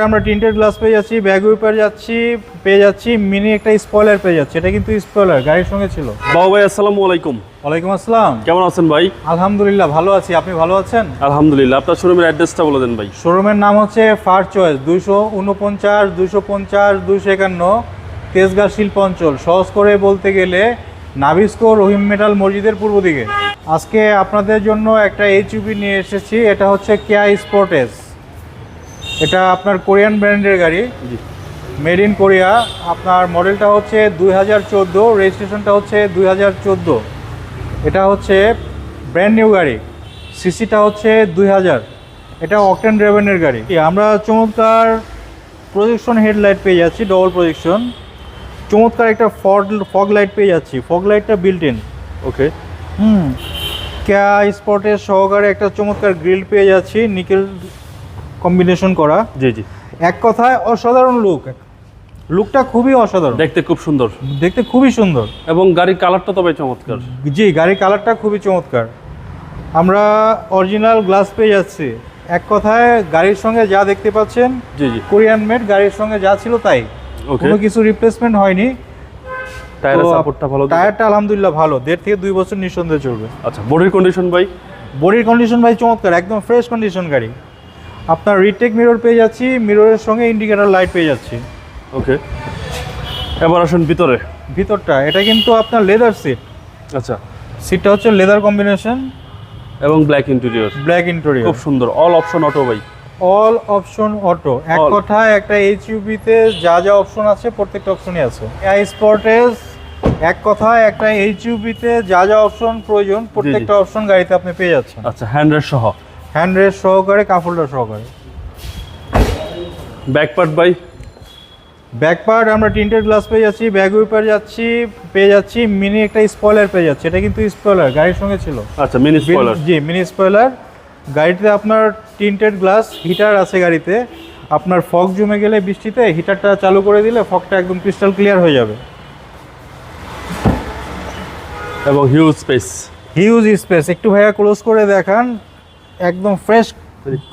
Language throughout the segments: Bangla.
আমরা টিন্টেড গ্লাস পেয়ে যাচ্ছি ব্যাগ উইপার যাচ্ছি পেয়ে যাচ্ছি মিনি একটা স্পয়লার পেয়ে যাচ্ছি। এটা কিন্তু স্পয়লার গাড়ির সঙ্গে ছিল। বাবু ভাই আসসালামু আলাইকুম। ওয়ালাইকুম আসসালাম। কেমন আছেন ভাই? আলহামদুলিল্লাহ ভালো আছি। আপনি ভালো আছেন? আলহামদুলিল্লাহ। আপনার শোরুমের অ্যাড্রেসটা বলে দেন ভাই। শোরুমের নাম হচ্ছে ফার চয়েস দুইশো উনপঞ্চাশ দুইশো পঞ্চাশ দুইশো একান্ন তেজগাঁ শিল্প অঞ্চল। সহজ করে বলতে গেলে নাভিস্কো রহিম মেটাল মসজিদের পূর্ব দিকে। আজকে আপনাদের জন্য একটা এইচইউবি নিয়ে এসেছি এটা হচ্ছে কেয়া স্পোর্টেস এটা আপনার কোরিয়ান ব্র্যান্ডের গাড়ি। মেড ইন কোরিয়া আপনার মডেলটা হচ্ছে দুই হাজার চোদ্দ রেজিস্ট্রেশনটা হচ্ছে দুই হাজার চোদ্দ। এটা হচ্ছে ব্র্যান্ড নিউ গাড়ি। সিসিটা হচ্ছে দুই হাজার। এটা অকটেন ড্রেভেনের গাড়ি। আমরা চমৎকার প্রজেকশন হেডলাইট পেয়ে যাচ্ছি ডবল প্রজেকশন চমৎকার একটা ফগ ফগ লাইট পেয়ে যাচ্ছি। ফগ লাইটটা বিল্ট ইন ওকে হুম। ক্যা স্পটের সহকারে একটা চমৎকার গ্রিল পেয়ে যাচ্ছি। নিকেল কম্বিনেশন করা। জি জি। এক কথায় অসাধারণ লুক লুকটা খুবই অসাধারণ। দেখতে খুব সুন্দর। দেখতে খুবই সুন্দর। এবং গাড়ির কালারটা তবে চমৎকার। জি গাড়ির কালারটা খুবই চমৎকার। আমরা অরিজিনাল গ্লাস পেয়ে যাচ্ছি। এক কথায় গাড়ির সঙ্গে যা দেখতে পাচ্ছেন জি জি। কোরিয়ান মেড গাড়ির সঙ্গে যা ছিল তাই। কোনো কিছু রিপ্লেসমেন্ট হয়নি। টায়ারের সাপোর্টটা ভালো। টায়ারটা আলহামদুলিল্লাহ ভালো। দেড় থেকে দুই বছর নিঃসন্দেহে চলবে। আচ্ছা বডির কন্ডিশন ভাই? বডির কন্ডিশন ভাই চমৎকার। একদম ফ্রেশ কন্ডিশন গাড়ি। আপনার রিটেক মিরর পেয়ে যাচ্ছি মিররের সঙ্গে ইন্ডিকেটার লাইট পেয়ে যাচ্ছি। ওকে এবার আসুন ভিতরে। ভিতরটা এটা কিন্তু আপনার লেদার সিট আচ্ছা। সিটটা হচ্ছে লেদার কম্বিনেশন এবং ব্ল্যাক ইন্টেরিয়র ব্ল্যাক ইন্টেরিয়র খুব সুন্দর। অল অপশন অটো ভাই। অল অপশন অটো এক. কথায় একটা এইচইউবিতে যা যা অপশন আছে প্রত্যেকটা অপশনই আছে। এআই স্পটেজ এক কথায় একটা এইচইউবিতে যা যা অপশন প্রয়োজন প্রত্যেকটা অপশন গাড়িতে আপনি পেয়ে যাচ্ছেন। আচ্ছা হ্যান্ডের সহ। হ্যান্ড রেস্ট সহকারে কাপ হোল্ডার সহকারে ব্যাক পার্ট ভাই ব্যাক পার্ট আমরা টিন্টেড গ্লাস পেয়ে যাচ্ছি ব্যাগ উইপার যাচ্ছি পেয়ে যাচ্ছি মিনি একটা স্পয়লার পেয়ে যাচ্ছি। এটা কিন্তু স্পয়লার গাড়ির সঙ্গে ছিল। আচ্ছা মিনি স্পয়লার জি মিনি স্পয়লার গাড়িতে আপনার টিন্টেড গ্লাস হিটার আছে গাড়িতে। আপনার ফগ জমে গেলে বৃষ্টিতে হিটারটা চালু করে দিলে ফগটা একদম ক্রিস্টাল ক্লিয়ার হয়ে যাবে। এবং হিউজ স্পেস হিউজ স্পেস একটু ভাইয়া ক্লোজ করে দেখান। একদম ফ্রেশ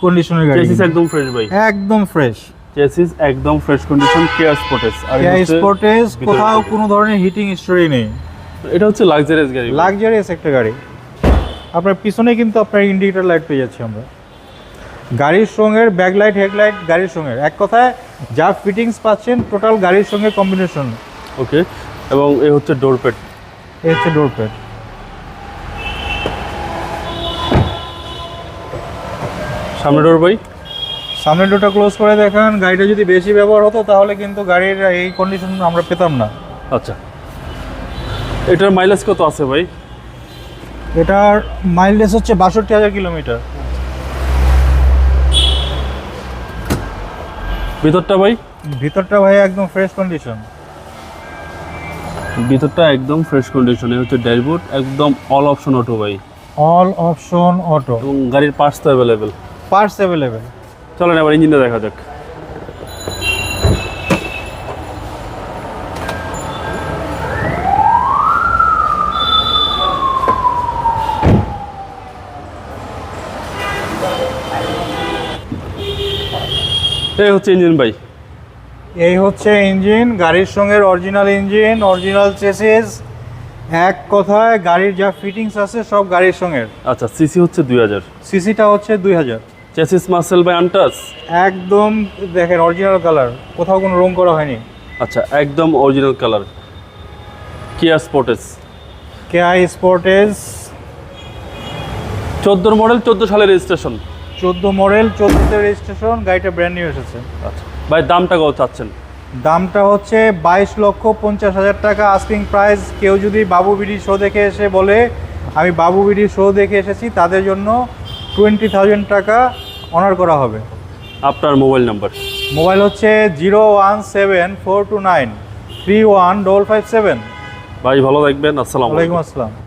কন্ডিশনের গাড়ি। চেসিস একদম ফ্রেশ ভাই। একদম ফ্রেশ চেসিস একদম ফ্রেশ কন্ডিশন কেয়ার স্পটেস আর হচ্ছে স্পোর্টেজ কোথাও কোনো ধরনের হিটিং স্টোরি নেই। এটা হচ্ছে লাক্সারিয়াস গাড়ি লাক্সারিয়াস একটা গাড়ি। আপনার পিছনে কিন্তু আপনার ইন্ডিকেটর লাইট পেয়ে যাচ্ছি আমরা। গাড়ির সঙ্গে ব্যাক লাইট হেডলাইট গাড়ির সঙ্গে। এক কথায় যা ফিটিংস পাচ্ছেন টোটাল গাড়ির সঙ্গে কম্বিনেশন ওকে এবং এই হচ্ছে ডোর পেট এই হচ্ছে ডোর প্যাড সামনে ডোর ভাই সামনের ডোরটা ক্লোজ করে দেখান গাড়িটা যদি বেশি ব্যবহার হতো তাহলে কিন্তু গাড়ির এই কন্ডিশন আমরা পেতাম না। আচ্ছা। এটার মাইলেজ কত আছে ভাই? এটার মাইলেজ হচ্ছে বাষট্টি হাজার কিলোমিটার। ভিতরটা ভাই? ভিতরটা ভাই একদম ফ্রেশ কন্ডিশন ভিতরটা একদম ফ্রেশ কন্ডিশনে হচ্ছে ড্যাশবোর্ড একদম অল অপশন অটো ভাই। অল অপশন অটো এবং গাড়ির পার্টস তো অ্যাভেলেবেল পার্টস অ্যাভেলেবেল। চলেন এবার ইঞ্জিনটা দেখা যাক। এই হচ্ছে ইঞ্জিন ভাই। এই হচ্ছে ইঞ্জিন গাড়ির সঙ্গে অরিজিনাল ইঞ্জিন অরিজিনাল চেসিস এক কথায় গাড়ির যা ফিটিংস আছে সব গাড়ির সঙ্গে আচ্ছা সিসি হচ্ছে দুই হাজার। সিসিটা হচ্ছে দুই হাজার। চেসিস মাসেল বাই আনটাস একদম দেখেন অরিজিনাল কালার কোথাও কোনো রং করা হয়নি। আচ্ছা একদম original colour Kia Sportage K I Sportage চোদ্দোর মডেল চোদ্দ সালের রেজিস্ট্রেশন চোদ্দ মডেল চোদ্দোতে রেজিস্ট্রেশন গাড়িটা ব্র্যান্ড নিউ এসেছে। আচ্ছা ভাই দামটা কত চাচ্ছেন? দামটা হচ্ছে বাইশ লক্ষ পঞ্চাশ হাজার টাকা আস্কিং প্রাইস কেউ যদি বাবু বিডি শো দেখে এসে বলে আমি বাবু বিডি শো দেখে এসেছি তাদের জন্য টোয়েন্টি থাউজেন্ড টাকা অনার করা হবে। আপনার মোবাইল নাম্বার মোবাইল হচ্ছে zero one seven four two nine three one double five seven ভাই ভালো থাকবেন আসসালামু আলাইকুম। আসসালাম।